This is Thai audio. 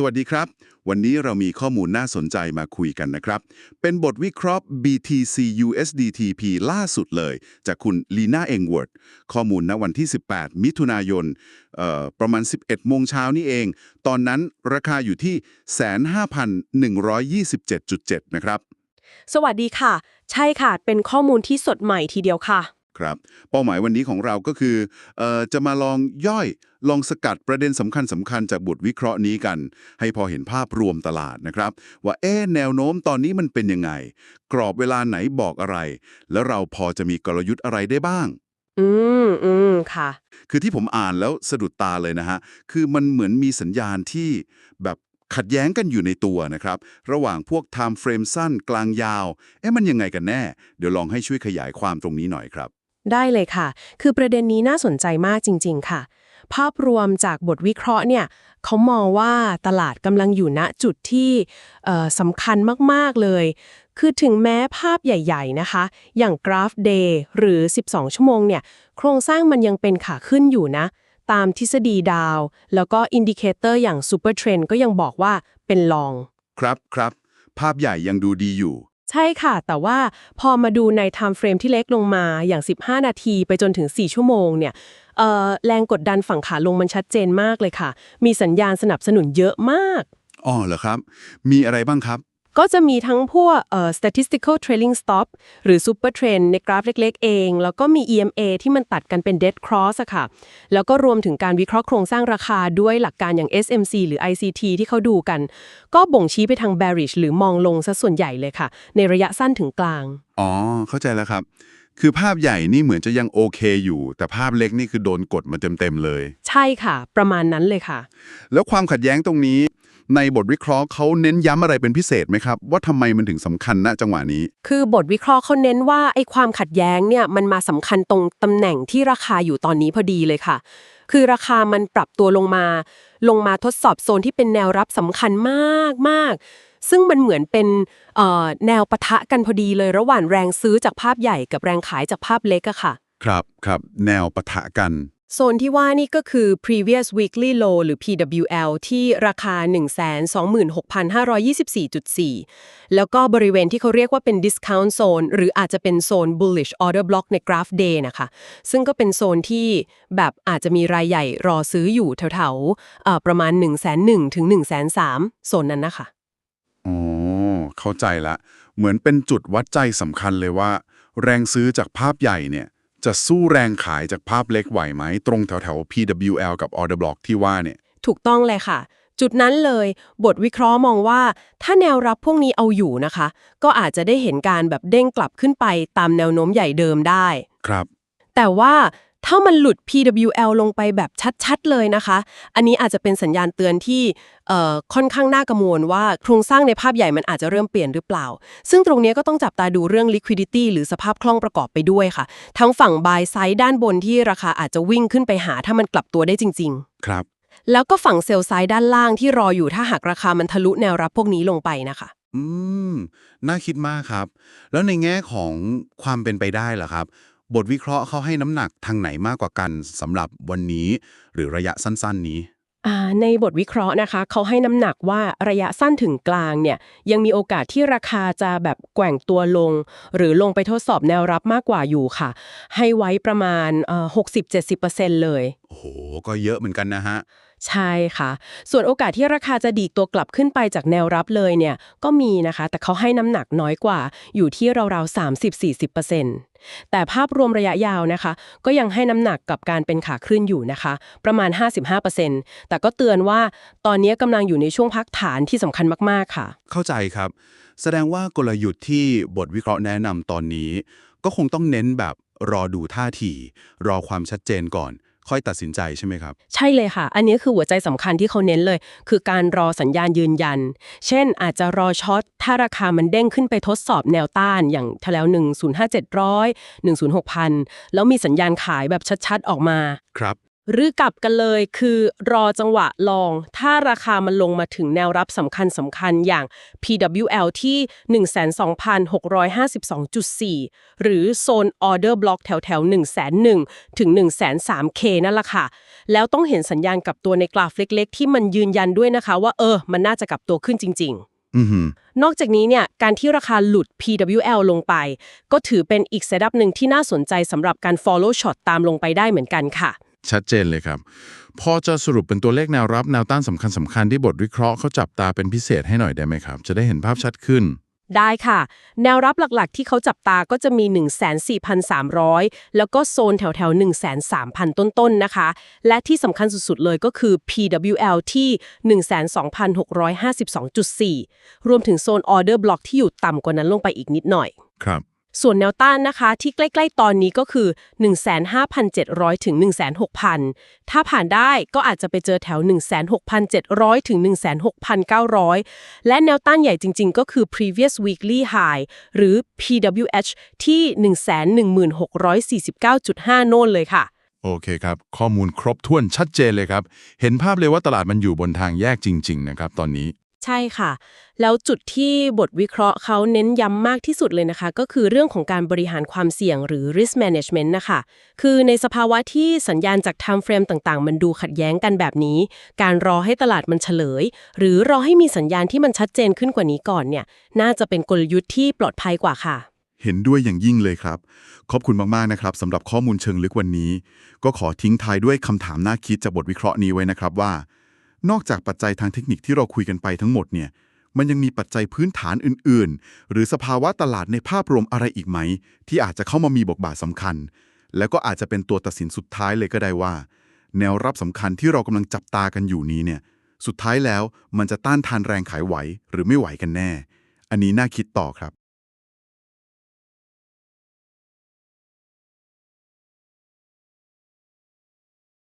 สวัสดีครับ วันนี้เรามีข้อมูลน่าสนใจมาคุยกันนะครับ เป็นบทวิเคราะห์ BTC USDTP ล่าสุดเลย จากคุณลีน่าเองเวิร์ดข้อมูลณวันที่ 18 มิถุนายนประมาณ 11 โมงเช้านี่เอง ตอนนั้นราคาอยู่ที่ 15,127.7 นะครับ สวัสดีค่ะ ใช่ค่ะ เป็นข้อมูลที่สดใหม่ทีเดียวค่ะ ครับ เป้าหมายวันนี้ของเราก็คือเออจะมาลองย่อยลองสกัดประเด็นสำคัญสำคัญจากบทวิเคราะห์นี้กัน ให้พอเห็นภาพรวมตลาดนะครับ ว่าเอ๊ะแนวโน้มตอนนี้มันเป็นยังไง กรอบเวลาไหนบอกอะไร แล้วเราพอจะมีกลยุทธ์อะไรได้บ้าง อืมอืมค่ะ คือที่ผมอ่านแล้วสะดุดตาเลยนะฮะ คือมันเหมือนมีสัญญาณที่แบบ ขัดแย้งกันอยู่ในตัวนะครับ ระหว่างพวก time frame สั้นกลางยาว เอ๊ะมันยังไงกันแน่ เดี๋ยวลองให้ช่วยขยายความตรงนี้หน่อยครับ ได้เลยค่ะ คือประเด็นนี้น่าสนใจมากจริง ๆ ค่ะ ภาพรวมจากบทวิเคราะห์เนี่ยเขามองว่าตลาดกำลังอยู่ณจุดที่สำคัญมาก ๆ เลย คือถึงแม้ภาพใหญ่ ๆ นะคะ อย่างกราฟ Day หรือ 12 ชั่วโมงเนี่ย โครงสร้างมันยังเป็นขาขึ้นอยู่นะ ตามทฤษฎีดาว แล้วก็อินดิเคเตอร์อย่าง Super Trend ก็ยังบอกว่าเป็นลอง ครับครับ ภาพใหญ่ยังดูดีอยู่ ใช่ค่ะ แต่ว่าพอมาดูใน time frame ที่เล็กลงมาอย่าง 15 นาทีไปจนถึง 4 ชั่วโมงเนี่ยเอ่อแรงกดดันฝั่งขาลงมันชัดเจนมากเลยค่ะ มีสัญญาณสนับสนุนเยอะมาก อ๋อเหรอครับ มีอะไรบ้างครับ ก็จะมีทั้งพวกเอ่อ statistical trailing stop หรือ super trend ในกราฟเล็ก ๆ เอง แล้วก็มี EMA ที่มันตัดกันเป็น dead cross อะค่ะ แล้วก็รวมถึงการวิเคราะห์โครงสร้างราคาด้วยหลักการอย่าง SMC หรือ ICT ที่เขาดูกัน ก็บ่งชี้ไปทาง bearish หรือมองลงซะส่วนใหญ่เลยค่ะ ในระยะสั้นถึงกลาง อ๋อ เข้าใจแล้วครับ คือภาพใหญ่นี่เหมือนจะยังโอเคอยู่ แต่ภาพเล็กนี่คือโดนกดมาเต็มๆเลย ใช่ค่ะ ประมาณนั้นเลยค่ะ แล้วความขัดแย้งตรงนี้ ในบทวิเคราะห์เขาเน้นย้ำอะไรเป็นพิเศษไหมครับ ว่าทำไมมันถึงสำคัญณจังหวะนี้ คือบทวิเคราะห์เขาเน้นว่าไอ้ความขัดแย้งเนี่ยมันมาสำคัญตรงตำแหน่งที่ราคาอยู่ตอนนี้พอดีเลยค่ะ คือราคามันปรับตัวลงมา ลงมาทดสอบโซนที่เป็นแนวรับสำคัญมากมากซึ่งมันเหมือนเป็นเอ่อแนวปะทะกันพอดีเลยระหว่างแรงซื้อจากภาพใหญ่กับแรงขายจากภาพเล็กอะค่ะ ครับครับแนวปะทะกัน โซนที่ว่านี่ก็คือ previous weekly low หรือ PWL ที่ราคา 126,524.4 แล้วก็บริเวณที่เขาเรียกว่าเป็น discount zone หรืออาจจะเป็นโซน bullish order block ใน graph day นะคะ ซึ่งก็เป็นโซนที่แบบอาจจะมีรายใหญ่รอซื้ออยู่แถวๆประมาณ1 1 0 0 0ถึง1 3 0 0 0 โซนนั้นนะคะ อ๋อ เข้าใจละ เหมือนเป็นจุดวัดใจสำคัญเลยว่า แรงซื้อจากภาพใหญ่เนี่ย จะสู้แรงขายจากภาพเล็กไหวไหม ตรงแถวๆ PWL กับ Order Block ที่ว่าเนี่ย ถูกต้องเลยค่ะ จุดนั้นเลย บทวิเคราะห์มองว่า ถ้าแนวรับพวกนี้เอาอยู่นะคะ ก็อาจจะได้เห็นการแบบเด้งกลับขึ้นไปตามแนวโน้มใหญ่เดิมได้ ครับ แต่ว่า ถ้ามันหลุด PWL ลงไปแบบชัด ๆ เลยนะคะ อันนี้อาจจะเป็นสัญญาณเตือนที่เอ่อค่อนข้างน่ากังวลว่าโครงสร้างในภาพใหญ่มันอาจจะเริ่มเปลี่ยนหรือเปล่า ซึ่งตรงนี้ก็ต้องจับตาดูเรื่อง liquidity หรือสภาพคล่องประกอบไปด้วยค่ะ ทั้งฝั่ง buy side ด้านบนที่ราคาอาจจะวิ่งขึ้นไปหาถ้ามันกลับตัวได้จริงครับๆแล้วก็ฝั่งเซลล์ไซด์ด้านล่างที่รออยู่ถ้าหากราคามันทะลุแนวรับพวกนี้ลงไปนะคะอืม น่าคิดมากครับ แล้วในแง่ของความเป็นไปได้ล่ะครับ บทวิเคราะห์เขาให้น้ำหนักทางไหนมากกว่ากันสำหรับวันนี้หรือระยะสั้นๆนี้อ่าในบทวิเคราะห์นะคะ เขาให้น้ำหนักว่าระยะสั้นถึงกลางเนี่ยยังมีโอกาสที่ราคาจะแบบแกว่งตัวลง หรือลงไปทดสอบแนวรับมากกว่าอยู่ค่ะ ให้ไว้ประมาณเอ่อ60-70%เลย โอ้โห ก็เยอะเหมือนกันนะฮะ ใช่ค่ะ ส่วนโอกาสที่ราคาจะดีตัวกลับขึ้นไปจากแนวรับเลยเนี่ยก็มีนะคะ แต่เขาให้น้ำหนักน้อยกว่า อยู่ที่ราวๆ 30-40%แต่ภาพรวมระยะยาวนะคะ ก็ยังให้น้ำหนักกับการเป็นขาขึ้นอยู่นะคะ ประมาณ 55%แต่ก็เตือนว่าตอนนี้กำลังอยู่ในช่วงพักฐานที่สำคัญมากๆค่ะ เข้าใจครับ แสดงว่ากลยุทธ์ที่บทวิเคราะห์แนะนำตอนนี้ ก็คงต้องเน้นแบบรอดูท่าที รอความชัดเจนก่อน ค่อยตัดสินใจใช่ไหมครับ ใช่เลยค่ะ อันนี้คือหัวใจสำคัญที่เขาเน้นเลย คือการรอสัญญาณยืนยัน เช่น อาจจะรอช็อตถ้าราคามันเด้งขึ้นไปทดสอบแนวต้านอย่างแถว1 0 5 700 1 0 6 0 0 แล้วมีสัญญาณขายแบบชัดๆ ออกมา ครับ หรือกลับกันเลยคือรอจังหวะลอง ถ้าราคามันลงมาถึงแนวรับสำคัญสำคัญอย่าง PWL ที่ 12,652.4 หรือโซนออเดอร์บล็อกแถวแถวๆ101,000ถึง 103K นั่นแหละค่ะ แล้วต้องเห็นสัญญาณกลับตัวในกราฟเล็ก ๆ ที่มันยืนยันด้วยนะคะ ว่าเออ มันน่าจะกลับตัวขึ้นจริงๆอือหือนอกจากนี้เนี่ยการที่ราคาหลุด PWL ลงไป ก็ถือเป็นอีกเซตอัพหนึ่งที่น่าสนใจสำหรับการ follow shot ตามลงไปได้เหมือนกันค่ะ ชัดเจนเลยครับ พอจะสรุปเป็นตัวเลขแนวรับแนวต้านสำคัญสำคัญที่บทวิเคราะห์เขาจับตาเป็นพิเศษให้หน่อยได้ไหมครับ จะได้เห็นภาพชัดขึ้น ได้ค่ะ แนวรับหลักๆ ที่เขาจับตาก็จะมี 14,300 แล้วก็โซนแถวแถวๆ13,000 ต้นๆ นะคะ และที่สำคัญสุดๆ เลยก็คือ PWL ที่ 12,652.4 รวมถึงโซนออเดอร์บล็อกที่อยู่ต่ำกว่านั้นลงไปอีกนิดหน่อย ครับ ส่วนแนวต้านนะคะ ที่ใกล้ ๆ ตอนนี้ก็คือ 15,700 ถึง 16,000 ถ้าผ่านได้ก็อาจจะไปเจอแถว 16,700 ถึง 16,900 และแนวต้านใหญ่จริง ๆ ก็คือ previous weekly high หรือ PWH ที่ 11649.5 โน่นเลยค่ะ โอเคครับ ข้อมูลครบถ้วนชัดเจนเลยครับ เห็นภาพเลยว่าตลาดมันอยู่บนทางแยกจริง ๆ นะครับตอนนี้ ใช่ค่ะ แล้วจุดที่บทวิเคราะห์เขาเน้นย้ำมากที่สุดเลยนะคะ ก็คือเรื่องของการบริหารความเสี่ยงหรือ risk management นะคะ คือในสภาวะที่สัญญาณจาก time frame ต่างๆ มันดูขัดแย้งกันแบบนี้ การรอให้ตลาดมันเฉลย หรือรอให้มีสัญญาณที่มันชัดเจนขึ้นกว่านี้ก่อนเนี่ย น่าจะเป็นกลยุทธ์ที่ปลอดภัยกว่าค่ะ เห็นด้วยอย่างยิ่งเลยครับ ขอบคุณมากๆนะครับสำหรับข้อมูลเชิงลึกวันนี้ ก็ขอทิ้งท้ายด้วยคำถามน่าคิดจากบทวิเคราะห์นี้ไว้นะครับว่า นอกจากปัจจัยทางเทคนิคที่เราคุยกันไปทั้งหมดเนี่ย มันยังมีปัจจัยพื้นฐานอื่น ๆ หรือสภาวะตลาดในภาพรวมอะไรอีกไหม ที่อาจจะเข้ามามีบทบาทสำคัญ แล้วก็อาจจะเป็นตัวตัดสินสุดท้ายเลยก็ได้ว่า แนวรับสำคัญที่เรากำลังจับตากันอยู่นี้เนี่ย สุดท้ายแล้วมันจะต้านทานแรงขายไหว หรือไม่ไหวกันแน่ อันนี้น่าคิดต่อครับ